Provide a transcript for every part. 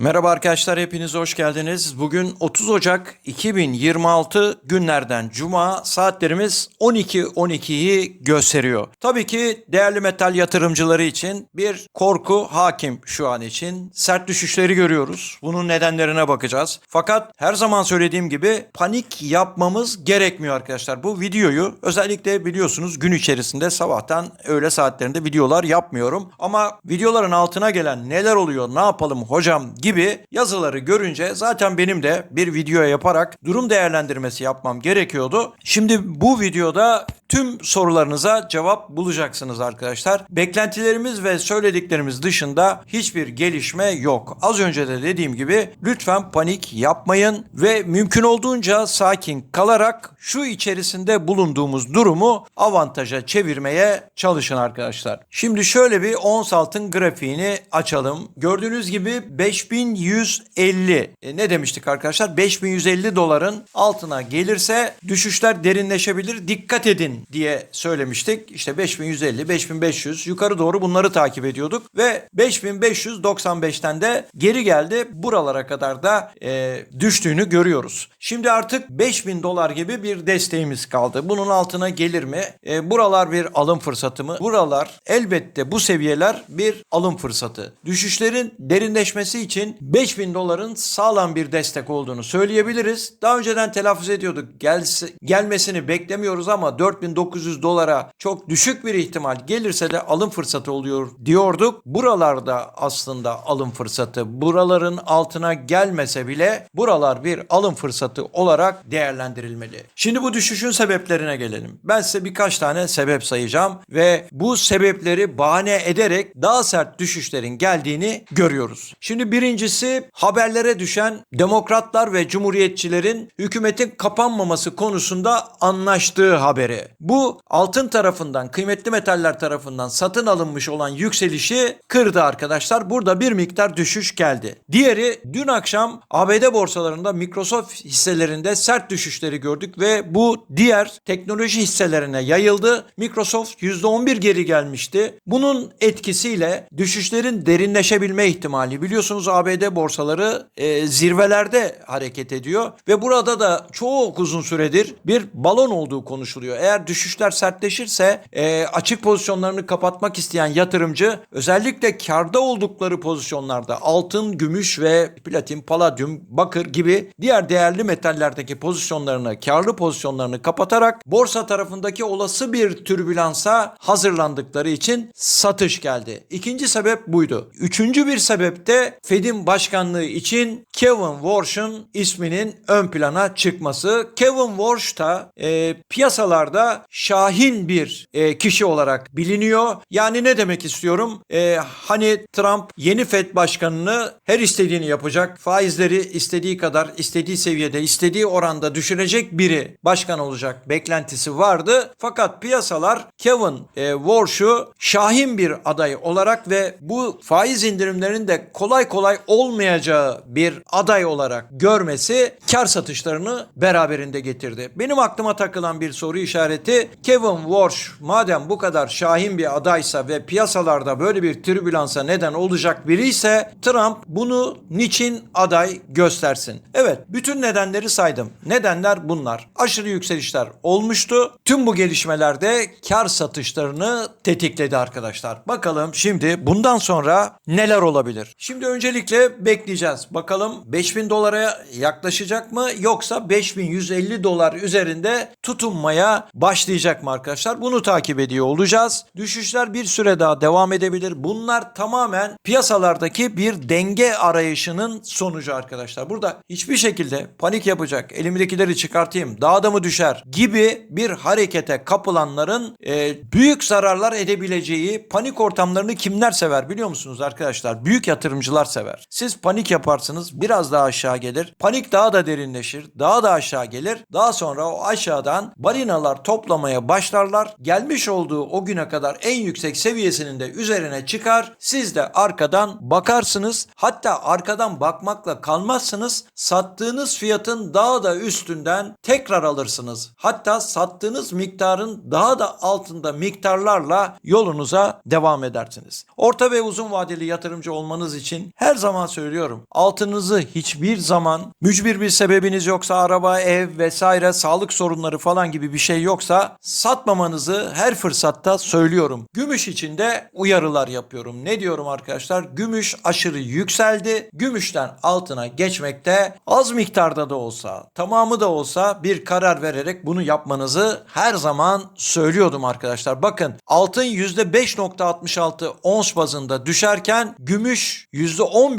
Merhaba arkadaşlar hepiniz hoş geldiniz. Bugün 30 Ocak 2026 günlerden Cuma saatlerimiz 12.12'yi gösteriyor. Tabii ki değerli metal yatırımcıları için bir korku hakim şu an için. Sert düşüşleri görüyoruz. Bunun nedenlerine bakacağız. Fakat her zaman söylediğim gibi panik yapmamız gerekmiyor arkadaşlar. Bu videoyu özellikle biliyorsunuz gün içerisinde sabahtan öğle saatlerinde videolar yapmıyorum. Ama videoların altına gelen neler oluyor ne yapalım hocam gibi yazıları görünce zaten benim de bir video yaparak durum değerlendirmesi yapmam gerekiyordu. Şimdi bu videoda tüm sorularınıza cevap bulacaksınız arkadaşlar. Beklentilerimiz ve söylediklerimiz dışında hiçbir gelişme yok. Az önce de dediğim gibi lütfen panik yapmayın ve mümkün olduğunca sakin kalarak şu içerisinde bulunduğumuz durumu avantaja çevirmeye çalışın arkadaşlar. Şimdi şöyle bir ons altın grafiğini açalım. Gördüğünüz gibi 5150 E, ne demiştik arkadaşlar? 5150 doların altına gelirse düşüşler derinleşebilir. Dikkat edin diye söylemiştik. İşte 5150, 5500 yukarı doğru bunları takip ediyorduk ve 5595'ten de geri geldi. Buralara kadar da e, düştüğünü görüyoruz. Şimdi artık 5000 dolar gibi bir desteğimiz kaldı. Bunun altına gelir mi? E, buralar bir alım fırsatı mı? Buralar elbette bu seviyeler bir alım fırsatı. Düşüşlerin derinleşmesi için 5000 doların sağlam bir destek olduğunu söyleyebiliriz. Daha önceden telaffuz ediyorduk. Gelse, gelmesini beklemiyoruz ama 4900 dolara çok düşük bir ihtimal gelirse de alım fırsatı oluyor diyorduk. Buralarda aslında alım fırsatı. Buraların altına gelmese bile buralar bir alım fırsatı olarak değerlendirilmeli. Şimdi bu düşüşün sebeplerine gelelim. Ben size birkaç tane sebep sayacağım ve bu sebepleri bahane ederek daha sert düşüşlerin geldiğini görüyoruz. Şimdi birincisi haberlere düşen demokratlar ve cumhuriyetçilerin hükümetin kapanmaması konusunda anlaştığı haberi. Bu altın tarafından, kıymetli metaller tarafından satın alınmış olan yükselişi kırdı arkadaşlar. Burada bir miktar düşüş geldi. Diğeri dün akşam ABD borsalarında Microsoft hisselerinde sert düşüşleri gördük ve bu diğer teknoloji hisselerine yayıldı. Microsoft %11 geri gelmişti. Bunun etkisiyle düşüşlerin derinleşebilme ihtimali biliyorsunuz ABD borsaları e, zirvelerde hareket ediyor ve burada da çok uzun süredir bir balon olduğu konuşuluyor. Eğer düşüşler sertleşirse e, açık pozisyonlarını kapatmak isteyen yatırımcı özellikle karda oldukları pozisyonlarda altın, gümüş ve platin, paladyum, bakır gibi diğer değerli metallerdeki pozisyonlarını, karlı pozisyonlarını kapatarak borsa tarafındaki olası bir türbülansa hazırlandıkları için satış geldi. İkinci sebep buydu. Üçüncü bir sebep de Fed'in başkanlığı için Kevin Warsh'un isminin ön plana çıkması. Kevin Warsh da e, piyasalarda şahin bir e, kişi olarak biliniyor. Yani ne demek istiyorum? E, hani Trump yeni Fed başkanını her istediğini yapacak. Faizleri istediği kadar, istediği seviyede, istediği oranda düşürecek biri başkan olacak beklentisi vardı. Fakat piyasalar Kevin e, Warsh'u şahin bir aday olarak ve bu faiz indirimlerinin de kolay kolay olmayacağı bir aday olarak görmesi kar satışlarını beraberinde getirdi. Benim aklıma takılan bir soru işareti Kevin Warsh madem bu kadar şahin bir adaysa ve piyasalarda böyle bir türbülansa neden olacak biri ise Trump bunu niçin aday göstersin? Evet bütün nedenleri saydım. Nedenler bunlar. Aşırı yükselişler olmuştu. Tüm bu gelişmelerde kar satışlarını tetikledi arkadaşlar. Bakalım şimdi bundan sonra neler olabilir? Şimdi öncelikle bekleyeceğiz. Bakalım 5000 dolara yaklaşacak mı yoksa 5150 dolar üzerinde tutunmaya başlayacak mı arkadaşlar? Bunu takip ediyor olacağız. Düşüşler bir süre daha devam edebilir. Bunlar tamamen piyasalardaki bir denge arayışının sonucu arkadaşlar. Burada hiçbir şekilde panik yapacak, elimdekileri çıkartayım, daha da mı düşer gibi bir harekete kapılanların e, büyük zararlar edebileceği panik ortamlarını kimler sever biliyor musunuz arkadaşlar? Büyük yatırımcılar sever. Siz panik yaparsınız biraz daha aşağı gelir. Panik daha da derinleşir. Daha da aşağı gelir. Daha sonra o aşağıdan balinalar toplamaya başlarlar. Gelmiş olduğu o güne kadar en yüksek seviyesinin de üzerine çıkar. Siz de arkadan bakarsınız. Hatta arkadan bakmakla kalmazsınız. Sattığınız fiyatın daha da üstünden tekrar alırsınız. Hatta sattığınız miktarın daha da altında miktarlarla yolunuza devam edersiniz. Orta ve uzun vadeli yatırımcı olmanız için her zaman zaman söylüyorum. Altınızı hiçbir zaman mücbir bir sebebiniz yoksa araba, ev vesaire sağlık sorunları falan gibi bir şey yoksa satmamanızı her fırsatta söylüyorum. Gümüş için de uyarılar yapıyorum. Ne diyorum arkadaşlar? Gümüş aşırı yükseldi. Gümüşten altına geçmekte az miktarda da olsa, tamamı da olsa bir karar vererek bunu yapmanızı her zaman söylüyordum arkadaşlar. Bakın altın %5.66 ons bazında düşerken gümüş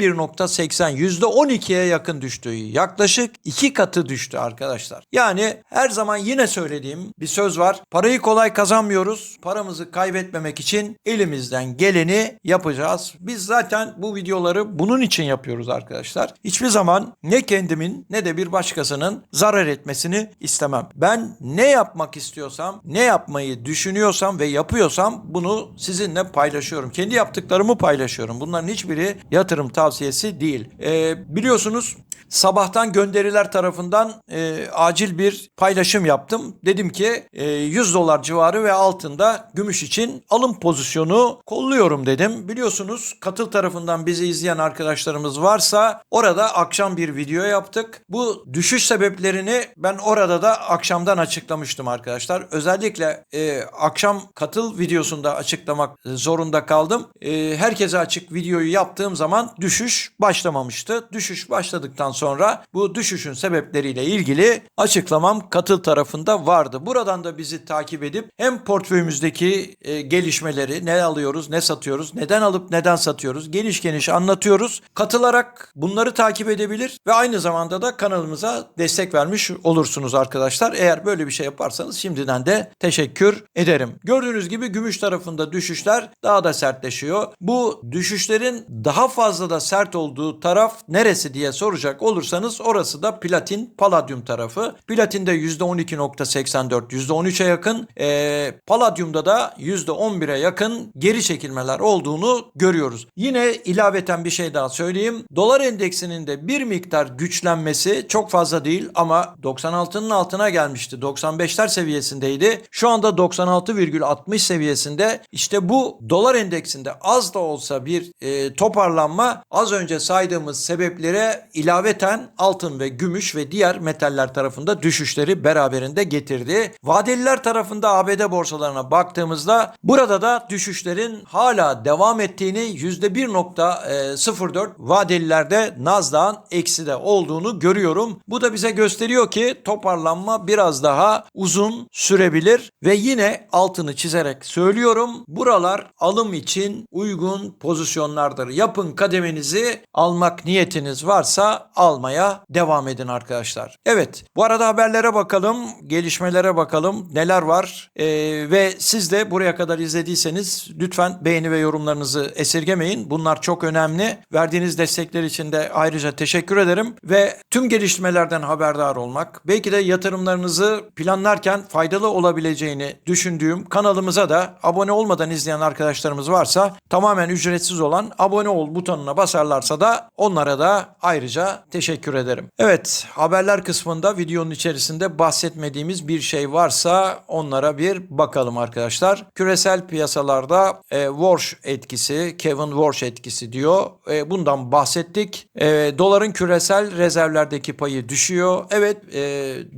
%11.80 %12'ye yakın düştü. Yaklaşık iki katı düştü arkadaşlar. Yani her zaman yine söylediğim bir söz var. Parayı kolay kazanmıyoruz. Paramızı kaybetmemek için elimizden geleni yapacağız. Biz zaten bu videoları bunun için yapıyoruz arkadaşlar. Hiçbir zaman ne kendimin ne de bir başkasının zarar etmesini istemem. Ben ne yapmak istiyorsam, ne yapmayı düşünüyorsam ve yapıyorsam bunu sizinle paylaşıyorum. Kendi yaptıklarımı paylaşıyorum. Bunların hiçbiri yatırım tavsiyesi değil. Ee, biliyorsunuz sabahtan gönderiler tarafından e, acil bir paylaşım yaptım. Dedim ki e, 100 dolar civarı ve altında gümüş için alım pozisyonu kolluyorum dedim. Biliyorsunuz katıl tarafından bizi izleyen arkadaşlarımız varsa orada akşam bir video yaptık. Bu düşüş sebeplerini ben orada da akşamdan açıklamıştım arkadaşlar. Özellikle e, akşam katıl videosunda açıklamak zorunda kaldım. E, herkese açık videoyu yaptığım zaman düşüş başlamamıştı. Düşüş başladıktan sonra bu düşüşün sebepleriyle ilgili açıklamam katıl tarafında vardı. Buradan da bizi takip edip hem portföyümüzdeki e, gelişmeleri ne alıyoruz, ne satıyoruz, neden alıp neden satıyoruz geniş geniş anlatıyoruz. Katılarak bunları takip edebilir ve aynı zamanda da kanalımıza destek vermiş olursunuz arkadaşlar. Eğer böyle bir şey yaparsanız şimdiden de teşekkür ederim. Gördüğünüz gibi gümüş tarafında düşüşler daha da sertleşiyor. Bu düşüşlerin daha fazla da sert olduğu taraf neresi diye soracak olursanız orası da platin paladyum tarafı. Platinde %12.84 %13'e yakın e, paladyumda da %11'e yakın geri çekilmeler olduğunu görüyoruz. Yine ilaveten bir şey daha söyleyeyim. Dolar endeksinin de bir miktar güçlenmesi çok fazla değil ama 96'nın altına gelmişti. 95'ler seviyesindeydi. Şu anda 96,60 seviyesinde. İşte bu dolar endeksinde az da olsa bir e, toparlanma az önce saydığımız sebeplere ilaveten altın ve gümüş ve diğer metaller tarafında düşüşleri beraberinde getirdi. Vadeliler tarafında ABD borsalarına baktığımızda burada da düşüşlerin hala devam ettiğini %1.04 vadelilerde Nasdaq'ın eksi de olduğunu görüyorum. Bu da bize gösteriyor ki toparlanma biraz daha uzun sürebilir ve yine altını çizerek söylüyorum. Buralar alım için uygun pozisyonlardır. Yapın kademenizi almak niyetiniz varsa almaya devam edin arkadaşlar. Evet bu arada haberlere bakalım, gelişmelere bakalım neler var Ee, ve siz de buraya kadar izlediyseniz lütfen beğeni ve yorumlarınızı esirgemeyin. Bunlar çok önemli. Verdiğiniz destekler için de ayrıca teşekkür ederim ve tüm gelişmelerden haberdar olmak, belki de yatırımlarınızı planlarken faydalı olabileceğini düşündüğüm kanalımıza da abone olmadan izleyen arkadaşlarımız varsa tamamen ücretsiz olan abone ol butonuna basarlarsa da onlara da ayrıca teşekkür ederim. Evet haberler kısmında videonun içerisinde bahsetmediğimiz bir şey varsa onlara bir bakalım arkadaşlar. Küresel piyasalarda e, Walsh etkisi, Kevin Walsh etkisi diyor. E, bundan bahsettik. E, doların küresel rezervlerdeki payı düşüyor. Evet e,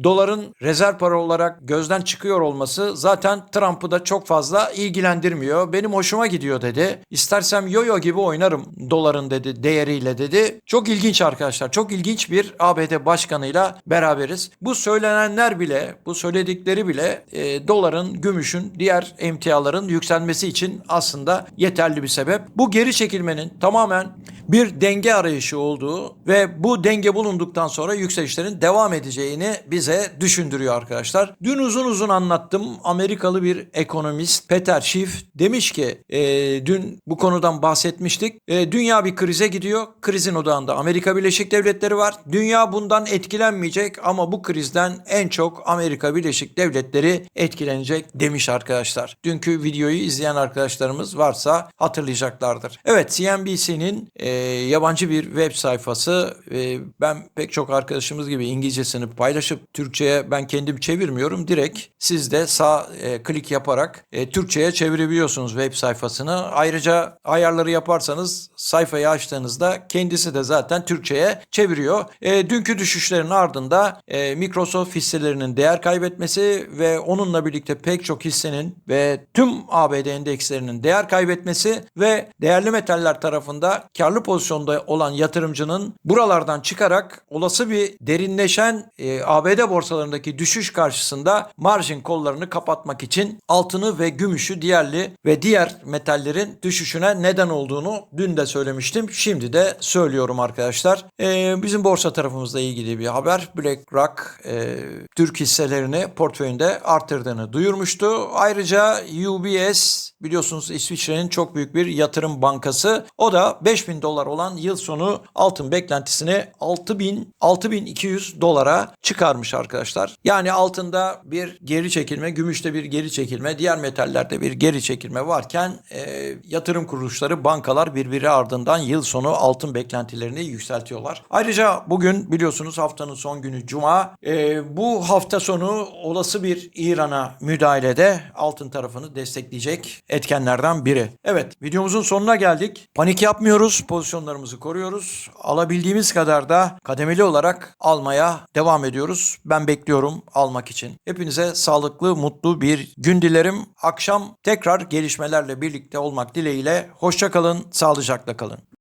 doların rezerv para olarak gözden çıkıyor olması zaten Trump'ı da çok fazla ilgilendirmiyor. Benim hoşuma gidiyor dedi. İstersem yo-yo gibi oynarım doların dedi değeriyle dedi. Çok ilginç arkadaşlar. Çok ilginç bir ABD başkanıyla beraberiz. Bu söylenenler bile, bu söyledikleri bile e, doların, gümüşün, diğer emtiaların yükselmesi için aslında yeterli bir sebep. Bu geri çekilmenin tamamen bir denge arayışı olduğu ve bu denge bulunduktan sonra yükselişlerin devam edeceğini bize düşündürüyor arkadaşlar. Dün uzun uzun anlattım. Amerikalı bir ekonomist Peter Schiff demiş ki e, dün bu konudan bahsetmiştik. E, dünya bir krize gidiyor. Krizin odağında Amerika Birleşik Devletleri var. Dünya bundan etkilenmeyecek ama bu krizden en çok Amerika Birleşik Devletleri etkilenecek demiş arkadaşlar. Dünkü videoyu izleyen arkadaşlarımız varsa hatırlayacaklardır. Evet CNBC'nin e, yabancı bir web sayfası. E, ben pek çok arkadaşımız gibi İngilizcesini paylaşıp Türkçe'ye ben kendim çevirmiyorum. Direkt siz de sağ e, klik yaparak e, Türkçe'ye çevirebiliyorsunuz web sayfasını. Ayrıca ayarları yaparsanız sayfayı açtığınızda kendisi de zaten Türkçe'ye çeviriyor. E, dünkü düşüşlerin ardında e, Microsoft hisselerinin değer kaybetmesi ve onunla birlikte pek çok hissenin ve tüm ABD endekslerinin değer kaybetmesi ve değerli metaller tarafında karlı pozisyonda olan yatırımcının buralardan çıkarak olası bir derinleşen e, ABD borsalarındaki düşüş karşısında marjin kollarını kapatmak için altını ve gümüşü diğerli ve diğer metallerin düşüşüne neden olduğunu dün de söylemiştim. Şimdi de söylüyorum arkadaşlar. E, bizim borsa tarafımızla ilgili bir haber. BlackRock e, Türk hisselerini portföyünde artırdığını duyurmuştu. Ayrıca UBS biliyorsunuz İsviçre'nin çok büyük bir yatırım bankası. O da 5000 dolar olan yıl sonu altın beklentisini 6000 6200 dolara çıkarmış arkadaşlar. Yani altında bir geri çekilme, gümüşte bir geri çekilme, diğer metallerde bir geri çekilme varken e, yatırım kuruluşları, bankalar birbiri ardından yıl sonu altın beklentilerini yükseltiyorlar. Ayrıca bugün biliyorsunuz haftanın son günü Cuma. E, bu hafta sonu olası bir İran'a müdahalede altın tarafını destekleyecek etkenlerden biri. Evet videomuzun sonuna geldik. Panik yapmıyoruz. Pozisyonlarımızı koruyoruz. Alabildiğimiz kadar da kademeli olarak almaya devam ediyoruz. Ben bekliyorum almak için. Hepinize sağlıklı, mutlu bir gün dilerim. Akşam tekrar gelişmelerle birlikte olmak dileğiyle. Hoşça kalın, sağlıcakla kalın.